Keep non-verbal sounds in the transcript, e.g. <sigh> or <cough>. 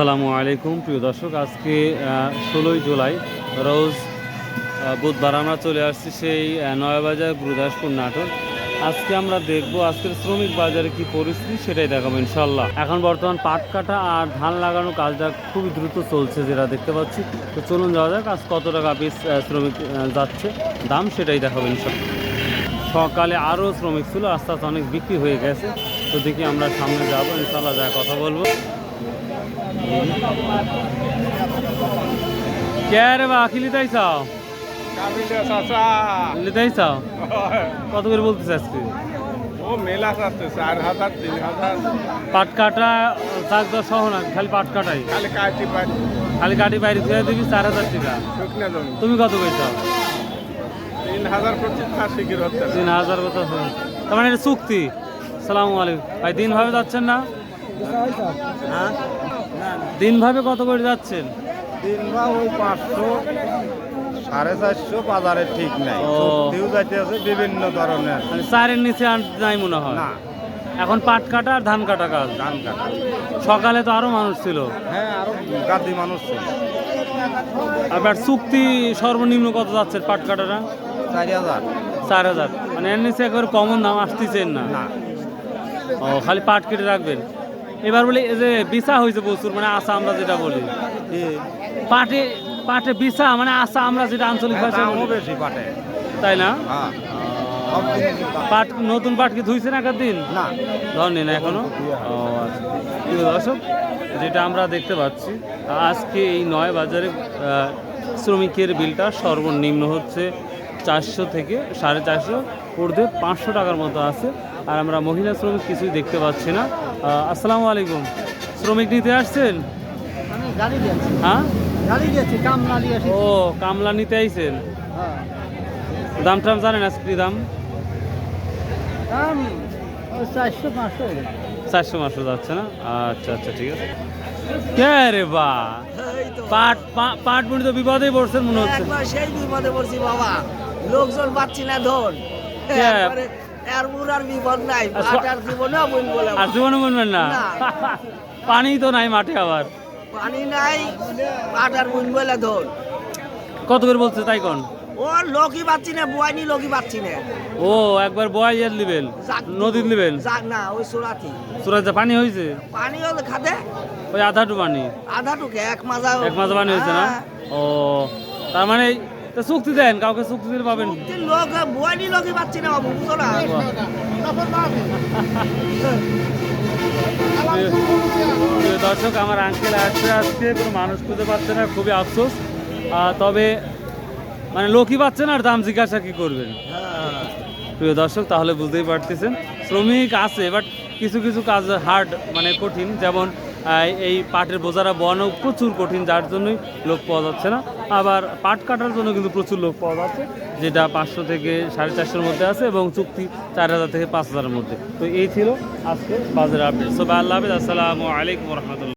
আসসালামু আলাইকুম। প্রিয় দর্শক, আজকে ষোলোই জুলাই, রোজ বুধবার আমরা চলে আসছি সেই নয়াবাজার গুরুদাসপুর নাটক আজকে আমরা দেখব আজকের শ্রমিক বাজারে কি পরিস্থিতি সেটাই দেখাবো ইনশাল্লাহ এখন বর্তমান পাট কাটা আর ধান লাগানো কাজটা খুবই দ্রুত চলছে যেটা দেখতে পাচ্ছি। তো চলুন যাওয়া যাক, আজ কত টাকা পিস শ্রমিক যাচ্ছে, দাম সেটাই দেখাবো ইনশাল্লাহ সকালে আরও শ্রমিক ছিল, আস্তে আস্তে অনেক বিক্রি হয়ে গেছে। তো দেখি আমরা সামনে যাব ইনশাল্লাহ যা কথা বলব। কে কত করে বলতেছে আজকে? ও মেলা তিন না, খালি খালি কাটি খালি কাটি বাইরে চার হাজার টাকা। তুমি কত কইছ? তিন হাজার তিন হাজার তার মানে এটা চুক্তি। সালাম আলাইকুম। ভাই, দিনভাবে যাচ্ছেন না? হ্যাঁ দিনভাবে কত করে যাচ্ছেন? বা ওই পাঁচশো সাড়ে চারশো বাজারে ঠিক নাই। ও। চুক্তিও যাইতে আছে বিভিন্ন ধরনের। মানে চারের নিচে আর নাই মনে হয়? না। এখন পাট কাটা আর ধান কাটা কাজ? ধান কাটা। সকালে তো আরও মানুষ ছিল। হ্যাঁ আরও গাদি মানুষ ছিল। আবার চুক্তি সর্বনিম্ন কত যাচ্ছে পাট কাটাটা চারি হাজার। চার হাজার। মানে এর নিচে একবার কমন দাম আসতেছেন না। না। ও খালি পাট কেটে রাখবেন? এবার বলি এই যে বিছা হয়েছে প্রচুর মানে আসা আমরা যেটা বলি। পাটে পাটে বিছা মানে আসা আমরা যেটা আঞ্চলিক ভাষা দামও বলি। বেশি পাটে। তাই না? হ্যাঁ দাম। পাট। নতুন পাট কি ধুইছেন একার দিন? না। ধরেন না এখনও? ও আচ্ছা। দর্শক যেটা আমরা দেখতে পাচ্ছি আজকে এই নয় বাজারে শ্রমিকের বিলটা সর্বনিম্ন হচ্ছে চারশো থেকে সাড়ে চারশো ঊর্ধ্বে পাঁচশো টাকার মতো আছে। আর আমরা মহিলা শ্রমিক কিছুই দেখতে পাচ্ছি না। আসসালামু আলাইকুম। শ্রমিক নিতে আসছেন? হ্যাঁ? ও কামলা নিতে আইছেন? হ্যাঁ। দাম টাম জানেন আজকে দাম? চারশো পাঁচশো। যাচ্ছে না? আচ্ছা আচ্ছা ঠিক আছে। কে রে বা? পাট পাট বুনি তো পড়ছেন মনে হচ্ছে। সেই বিপদে পড়ছি বাবা। লোকজন পাচ্ছি না ধন। আর বিপদ নাই বলে আর জীবনে বলবেন না না। <laughs> পানি তো নাই মাঠে আবার। পানি নাই পাটার বুন বলে ধন কত করে বলছে তাই কোন? ও লোকই পাচ্ছি না বুয়াইনি লোকই পাচ্ছি না। ও একবার বয় ইয়ার লিবেন নদীর লিবেন না ওই সোরাতি। সুরাজ পানি হয়েছে? পানি হলে খাতে ওই আধাটু পানি? আধা টুকে এক মাজা এক মাস পানি হয়েছে না? হ্যাঁ। ও তার মানে তা চুক্তি দেন কাউকে চুক্তি দিলে পাবেন। লোক বুয়াইনি লোকই পাচ্ছি না বাবু বুঝো না। প্রিয় দর্শক আমার আঙ্কেল আসছে আজকে কোনো মানুষ খুঁজে পাচ্ছে না খুবই আফসোস। তবে মানে লোকই পাচ্ছে না আর দাম জিজ্ঞাসা কি করবেন? প্রিয় দর্শক তাহলে বুঝতেই পারতেছেন। শ্রমিক আছে বাট কিছু কিছু কাজ হার্ড মানে কঠিন যেমন এই পাটের বোঝারা বনো প্রচুর কঠিন, যার জন্যই লোক পাওয়া যাচ্ছে না। আবার পাট কাটার জন্য কিন্তু প্রচুর লোক পাওয়া যাচ্ছে, যেটা পাঁচশো থেকে সাড়ে চারশোর মধ্যে আছে এবং চুক্তি চার হাজার থেকে পাঁচ হাজারের মধ্যে। তো এই ছিল আজকে বাজারের আপডেট সবাই আল্লাহ হাফিজ। আসসালামু আলাইকুম রহমতুল্লাহ।